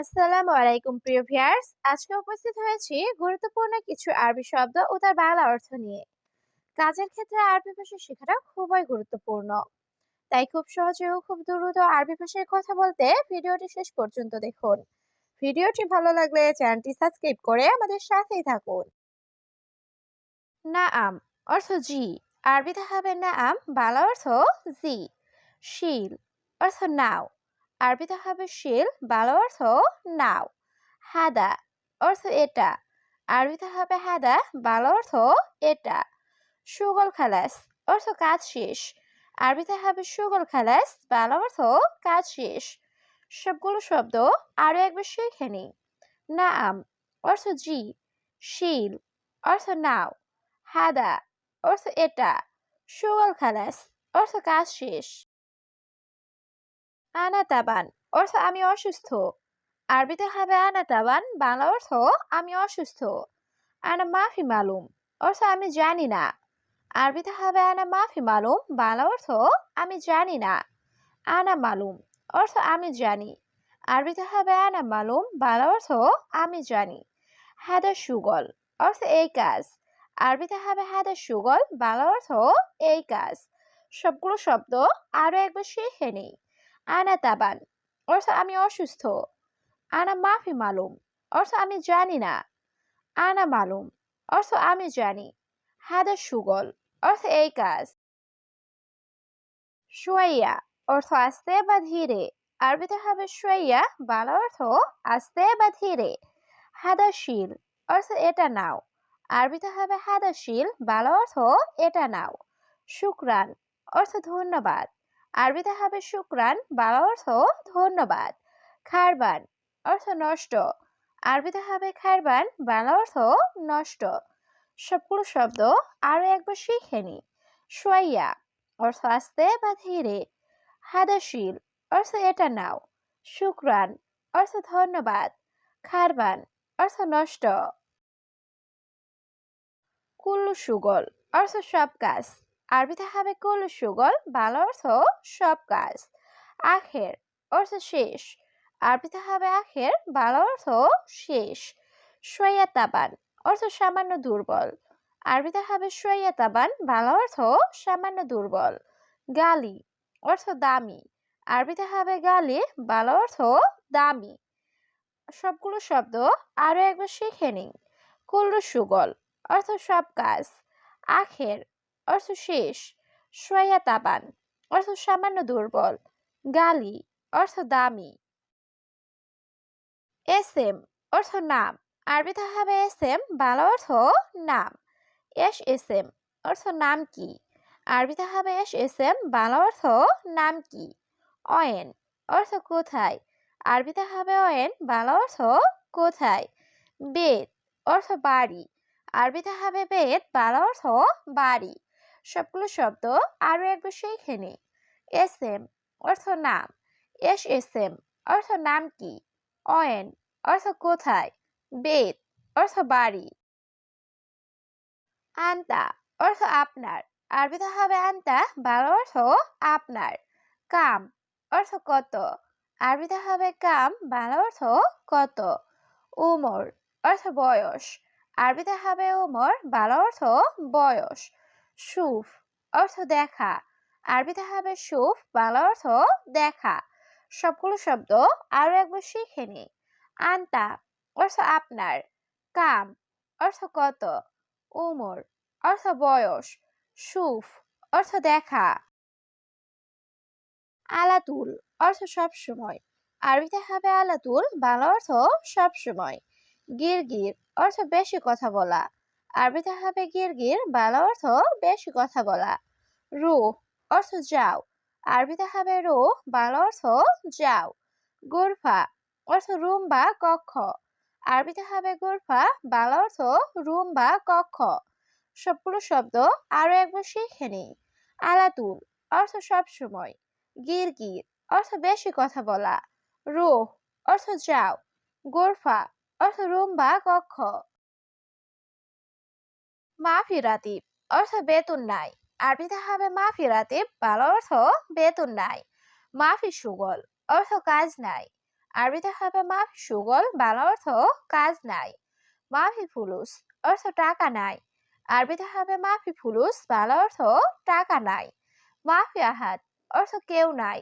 আসসালামু আলাইকুম, প্রিয় ভিউয়ার্স। আজকে উপস্থিত হয়েছি গুরুত্বপূর্ণ কিছু আরবি শব্দ ও তার বাংলা অর্থ নিয়ে। কাজের ক্ষেত্রে আরবি ভাষা শেখাটা খুবই গুরুত্বপূর্ণ। তাই খুব সহজে ও খুব দ্রুত আরবি ভাষায় কথা বলতে ভিডিওটি শেষ পর্যন্ত দেখুন। ভিডিওটি ভালো লাগলে চ্যানেলটি সাবস্ক্রাইব করে আমাদের সাথেই থাকুন। নাআম অর্থ জি। আরবিতে হবে নাআম, বাংলা অর্থ জি। শিল অর্থ নাও। আরবিতে হবে শিল বাংলা অর্থ নাও। হাদা অর্থ এটা। আরবিতে হবে হাদা বাংলা অর্থ এটা। সুগল খালাস অর্থ কাজ শেষ। আরবিতে হবে সুগল খালাস বাংলা অর্থ কাজ শেষ। সবগুলো শব্দ আরও একবার শিখে নিই। নাআম অর্থ জি। শিল অর্থ নাও। হাদা অর্থ এটা। সুগল খালাস অর্থ কাজ শেষ। আনা তাবান, অর্থ আমি অসুস্থ। আরবিতে হবে আনা তাবান, বাংলা অর্থ আমি অসুস্থ। আনা মাফি মালুম, অর্থ আমি জানি না। আরবিতে হবে আনা মাফি মালুম, বাংলা অর্থ আমি জানি না। আনা মালুম, অর্থ আমি জানি। আরবিতে হবে আনা মালুম, বাংলা অর্থ আমি জানি। হাদা সুগল, অর্থ এই কাজ। আরবিতে হবে হাদা সুগল, বাংলা অর্থ এই কাজ। সবগুলো শব্দ আরও একবার শিখে নিই। আনা তাবান। অর্থ আমি অসুস্থ। আনা মাফি মালুম। অর্থ আমি জানি না। আনা মালুম। অর্থ আমি জানি। হাদা সুগল। অর্থ এই কাজ। সোয়াইয়া। অর্থ আস্তে বা ধীরে। আরবিতে হবে সোয়াইয়া। বাংলা অর্থ আস্তে বা ধীরে। হাদা শিল। অর্থ এটা নাও। আরবিতে হবে হাদা শিল। বাংলা অর্থ এটা নাও। শুক্রান। অর্থ ধন্যবাদ। আরবিতে হবে শুক্রান, বাংলা অর্থ ধন্যবাদ। খারবান, অর্থ নষ্ট। আরবিতে হবে খারবান, বাংলা অর্থ নষ্ট। সবগুলো শব্দ আরও একবার শিখে নি। সোয়াইয়া, অর্থ আস্তে বা ধীরে। হাদাশিল, অর্থ এটা নাও। শুক্রান, অর্থ ধন্যবাদ। খারবান, অর্থ নষ্ট। কুল্লু সুগল, অর্থ সব কাজ। আরবিতে হবে কুল্লু সুগল, বাংলা অর্থ সব কাজ। আখের অর্থ শেষ। আরবিতে হবে আখের, বাংলা অর্থ শেষ। সোয়া তাবান অর্থ সামান্য দুর্বল। আরবিতে হবে সোয়া তাবান বাংলা অর্থ সামান্য দুর্বল। গালি অর্থ দামি। আরবিতে হবে গালি, বাংলা অর্থ দামি। সবগুলো শব্দ আরও একবার শিখে নিন। কুল্লু সুগল অর্থ সব কাজ। আখের অর্থ শেষ। সোয়া তাবান, অর্থ সামান্য দুর্বল। গালি, অর্থ দামি। এস এম, অর্থ নাম। আরবিতে হবে এস এম, বাংলা অর্থ নাম। এস এস এম, অর্থ নাম কি? আরবিতে হবে এস এস এম, বাংলা অর্থ নাম কি? অয়েন, অর্থ কোথায়? আরবিতে হবে অয়েন, বাংলা অর্থ কোথায়? বেদ, অর্থ বাড়ি। আরবিতে হবে বেদ, বাংলা অর্থ বাড়ি। সবগুলো শব্দ আরও একবার শিখে নি এস এম, অর্থ নাম। এস এস এম, অর্থ নাম কি? অয়েন অর্থ কোথায়? বেদ, অর্থ বাড়ি। আন্তা, অর্থ আপনার। আরবিতে হবে আন্তা, বাংলা অর্থ আপনার। কাম, অর্থ কত? আরবিতে হবে কাম, বাংলা অর্থ কত? উমর, অর্থ বয়স। আরবিতে হবে উমর, বাংলা অর্থ বয়স। সুফ অর্থ দেখা। আরবিতে হবে সুফ, বাংলা অর্থ দেখা। সবগুলো শব্দ আরও একবার শিখে নি আন্তা অর্থ আপনার। কাম অর্থ কত। উমর অর্থ বয়স। সুফ অর্থ দেখা। আলাতুল অর্থ সব সময়। আরবিতে হবে আলাতুল, বাংলা অর্থ সব সময়। গির গির অর্থ বেশি কথা বলা। আরবিতে হবে গির গির, বাংলা অর্থ বেশি কথা বলা। রু অর্থ যাও। আরবিতে হবে রুহ, বাংলা অর্থ যাও। গুরফা অর্থ রুম বা কক্ষ। আরবিতে হবে গুরফা, বাংলা অর্থ রুম বা কক্ষ। সবগুলো শব্দ আরও একবার শিখে নিই। আলাতুল অর্থ সব সময়। গির গির অর্থ বেশি কথা বলা। রুহ অর্থ যাও। গোরফা অর্থ রুম বা কক্ষ। মাফি রাতিব অর্থ বেতন নাই। আরবিতে হবে মাফি রাতিব বাংলা অর্থ বেতন নাই। মাফি সুগল, অর্থ কাজ নাই। আরবিতে হবে মাফি সুগল বাংলা অর্থ কাজ নাই। মাফি ফুলুস, অর্থ টাকা নাই। আরবিতে হবে মাফি ফুলুস বাংলা অর্থ টাকা নাই। মাফি আহাদ, অর্থ কেউ নাই।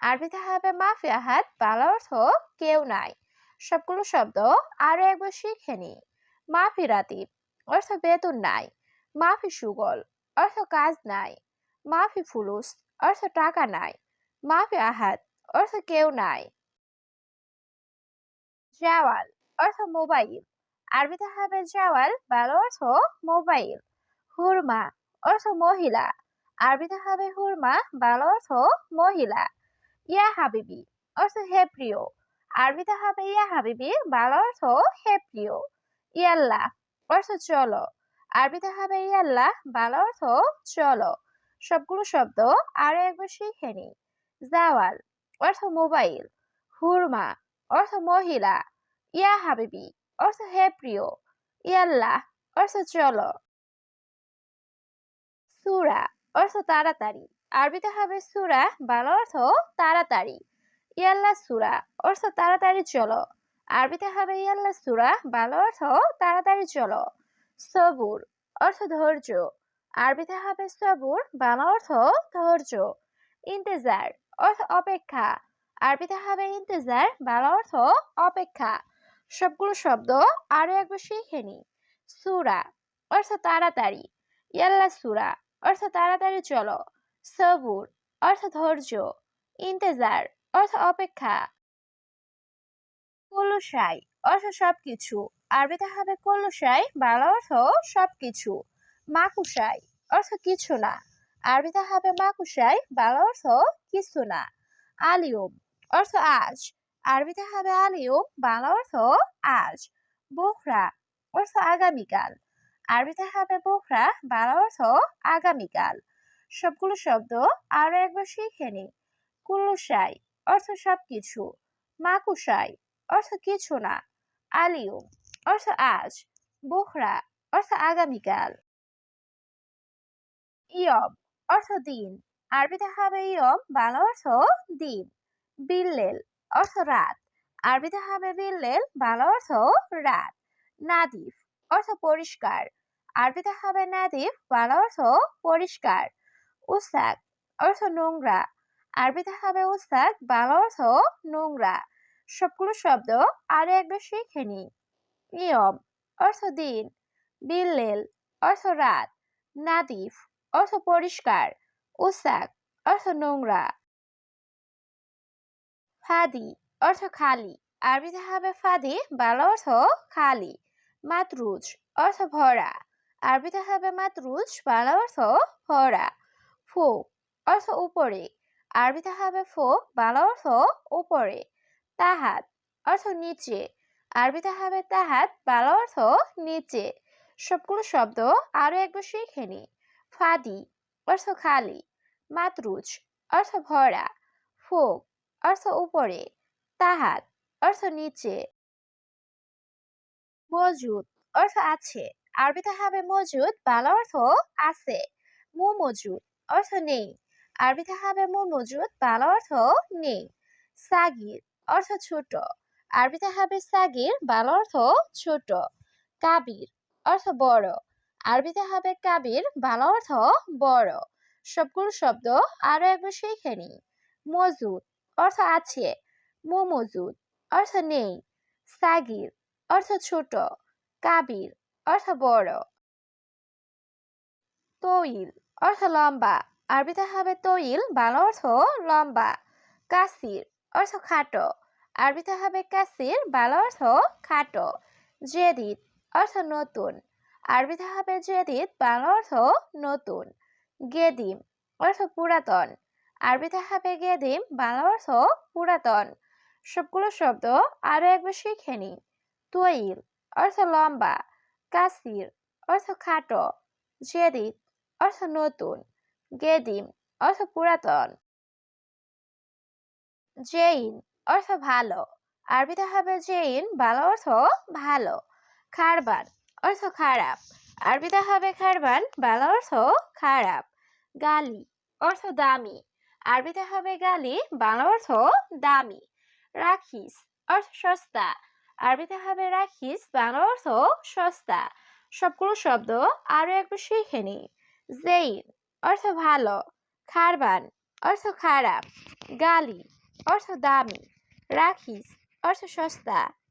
আরবিতে হবে মাফি আহাদ বাংলা অর্থ কেউ নাই। সবগুলো শব্দ আরও একবার শিখে নি। মাফি রাতিব অর্থ বেতন নাই, মাফি সুগল অর্থ কাজ নাই, মাফি ফুলুস অর্থ টাকা নাই, মাফি আহাদ অর্থ কেউ নাই। জাওয়াল অর্থ মোবাইল, আরবিতে হবে জাওয়াল বাংলা অর্থ মোবাইল। হুরমা, অর্থ মহিলা, আরবিতে হবে হুরমা বাংলা অর্থ মহিলা। ইয়া হাবিবি, অর্থ হে প্রিয়, আরবিতে হবে ইয়া হাবিবি বাংলা অর্থ হে প্রিয়। ইয়াল্লাহ অর্থ চলো। আরবিতে হবে ইয়াল্লাহ বাংলা অর্থ চলো। সবগুলো শব্দ আরও একবার শিখে নি। জাওয়াল, অর্থ মোবাইল। হুরমা, অর্থ মহিলা। ইয়া হাবিবি, অর্থ হে প্রিয়। ইয়াল্লাহ অর্থ চলো। সুরা, অর্থ তাড়াতাড়ি। আরবিতে হবে সুরা, বাংলা অর্থ তাড়াতাড়ি। ইয়াল্লা সুরা, অর্থ তাড়াতাড়ি চলো। আরবিতে হবে ইয়াল্লা সুরা, বাংলা অর্থ তাড়াতাড়ি চলো। সবুর অর্থ ধৈর্য। আরবিতে হবে সবুর, বাংলা অর্থ ধৈর্য। ইন্তেজার অর্থ অপেক্ষা। আরবিতে হবে ইন্তেজার, বাংলা অর্থ অপেক্ষা। সবগুলো শব্দ আরও একবার শিখে নি সুরা অর্থ তাড়াতাড়ি। ইয়াল্লা সুরা অর্থ তাড়াতাড়ি চলো। সবুর অর্থ ধৈর্য। ইন্তেজার অর্থ অপেক্ষা। কলুসাই অর্থ সবকিছু। আরবিতে হবে কলুসাই বাংলা অর্থ সবকিছু। মাকুসাই অর্থ কিছু না। আরবিতে হবে মাকুসাই বাংলা অর্থ কিছু না। আলিউম অর্থ আজ। আরবিতে হবে আলিউম বাংলা অর্থ আজ। বোখরা, অর্থ আগামীকাল। আরবিতে হবে বোখরা, বাংলা অর্থ আগামীকাল। সবগুলো শব্দ আরও একবার শিখে নি কুল্লুসাই অর্থ সবকিছু। মাকুসাই অর্থ কিছু না। আলিও, অর্থ আজ। বোখরা, অর্থ আগামীকাল। ইয়ম অর্থ দিন। আরবিতে হবে ইয়ম বাংলা অর্থ দিন। বিল্লেল, অর্থ রাত। আরবিতে হবে বিল্লেল, বাংলা অর্থ রাত। নাদিফ, অর্থ পরিষ্কার। আরবিতে হবে নাদিফ, বাংলা অর্থ পরিষ্কার। উসাক অর্থ নোংরা। আরবিতে হবে উসাক বাংলা অর্থ নোংরা। সবগুলো শব্দ আরও একবার শিখে নি নিয়ম, অর্থ দিন, বিল্লেল, অর্থ রাত, নাদিফ, অর্থ পরিষ্কার উসাক অর্থ নোংরা। ফাদি, অর্থ খালি, আরবিতে হবে ফাদি, বাংলা অর্থ খালি, মাতরুজ, অর্থ ভরা, আরবিতে হবে মাতরুজ, বাংলা অর্থ ভরা। ফোক, অর্থ উপরে, আরবিতে হবে ফোক, বাংলা অর্থ উপরে। তাহাত, অর্থ নিচে। আরবিতে হবে তাহাত, বাংলা অর্থ নিচে। সবগুলো শব্দ আরও একবার শিখে নি। ফাদি, অর্থ খালি। মাতরুজ, অর্থ ভরা। ফোক, অর্থ উপরে। তাহাত, অর্থ নিচে। মজুদ, অর্থ আছে। আরবিতে হবে মজুদ, বাংলা অর্থ আছে। মু মজুদ অর্থ নেই। আরবিতে হবে মু মজুদ বাংলা অর্থ নেই। সাগির অর্থ ছোট। আরবিতে হবে সাগির, বাল অর্থ ছোট। কাবির অর্থ বড়। আরবিতে হবে কাবির, বাংলা অর্থ বড়। সবগুলো শব্দ আরও একবার শিখে মজুদ অর্থ আছে। মু মজুদ অর্থ নেই। সাগির অর্থ ছোট। কাবির অর্থ বড়। তৈল অর্থ লম্বা। আরবিতে হবে তৈল, বাংলা অর্থ লম্বা। কাসির অর্থ খাটো। আরবিতে হবে কাসির, বাংলা অর্থ খাটো জেদিদ অর্থ নতুন। আরবিতে হবে জেদিদ বাংলা অর্থ নতুন। গেদিম অর্থ পুরাতন। আরবিতে হবে গেদিম, বাংলা অর্থ পুরাতন। সবগুলো শব্দ আরও একবার শিখে নি তৈল অর্থ লম্বা। কাসির অর্থ খাটো। জেদিদ অর্থ নতুন। গেদিম অর্থ পুরাতন। জেইন অর্থ ভালো। আরবিতে হবে জেইন ভালো অর্থ ভালো। খারবান, অর্থ খারাপ। আরবিতে হবে খারবান ভালো অর্থ খারাপ। গালি, অর্থ দামি। আরবিতে হবে গালি, বাংলা অর্থ দামি। রাখিস, অর্থ সস্তা। আরবিতে হবে রাখিস, বাংলা অর্থ সস্তা। সবগুলো শব্দ আরও একবার শিখে নি। জেইন, অর্থ ভালো। খারবান, অর্থ খারাপ। গালি, অর্থ দামি। রাখিস অর্থ সস্তা